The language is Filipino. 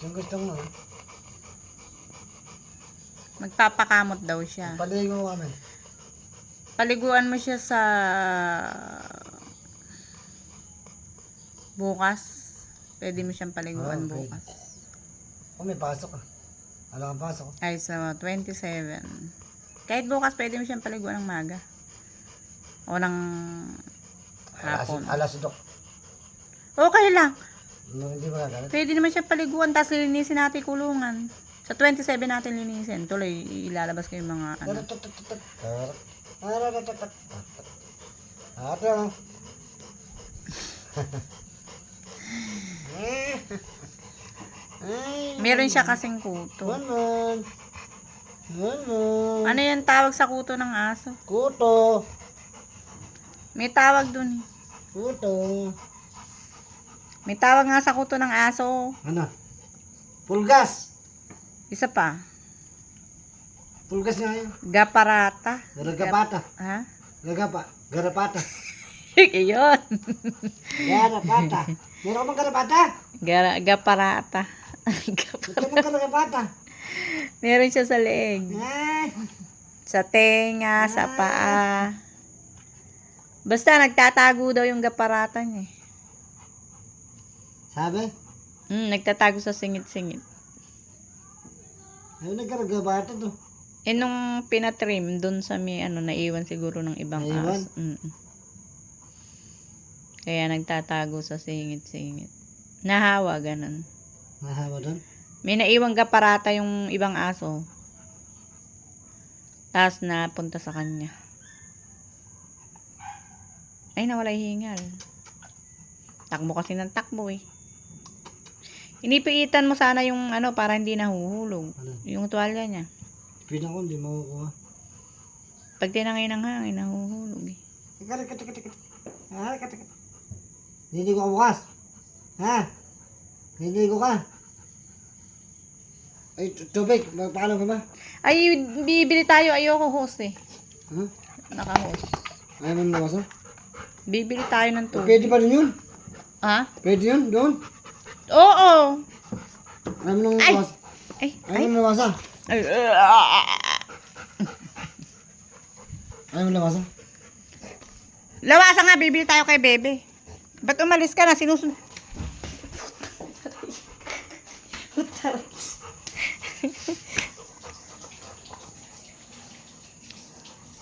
Yung gusto mo. Magpapakamot daw siya. Paligo kami. Paliguan mo siya sa bukas. Pwede mo siyang paliguan Ah, okay. bukas. Oh, may pasok ah. Wala kang pasok. Ay, sa 27. Kahit bukas, pwede mo siyang paliguan ng maga. O ng Alas, hapon. alas dok. Okay lang. No, hindi magagalit. Pwede naman siya paliguan, tapos linisin natin kulungan. Sa 27 natin linisin. Tuloy, ilalabas ko yung mga ano. Ay, Meron siya kasing kuto. Manon. Manon. Ano yung tawag sa kuto ng aso? Kuto. May tawag dun eh. Kuto. May tawag nga sa kuto ng aso. Ano? Pulgas. Isa pa. Pulgas nga yun. Gaparata. Garagapata. Ha? Gagapa. Garapata. Iyon. Garapata. Meron ka bang garapata? Gara, gaparata. Garapata. Meron siya sa leeg. Ay. Sa tenga, sa paa. Basta nagtatago daw yung gaparata niya eh. Sabi? Hmm, nagtatago sa singit-singit. Ay, nagkaragapata to. Eh, nung pinatrim, dun sa may, ano, naiwan siguro ng ibang Naiwan? aso. Mm. Kaya nagtatago sa singit-singit. Nahawa, ganun. Mahawa doon. May naiwang gaparata yung ibang aso. Tapos napunta sa kanya. Ay, nawala yung hingal. Takbo kasi ng takbo eh. Inipiitan mo sana yung ano para hindi nahuhulog. Ano? Yung tuwalya niya. Pina ko, hindi makukuha. Pag tinangay ng hangin, nahuhulog eh. Ika, ika, ika, ika. Ah, ika, ika. Hindi ko ka bukas. Ha? Hindi ko ka. Ay, tu- tubig. Ma- Paano ka ba? Ay, bibili tayo. Ayoko host eh. Ha? Naka-host. Ayaw mo na basa? Bibili tayo ng tubig. Pwede pa rin yun. Ha? Pwede yun, doon. Oo. Alam mo nang Ay. nawasa. Ay, Alam ay. mo nang nawasa. Ay, ah. Mo nang nawasa. Lawasa nga, bibili tayo kay bebe. Ba't umalis ka na? Sinusun... Putaray.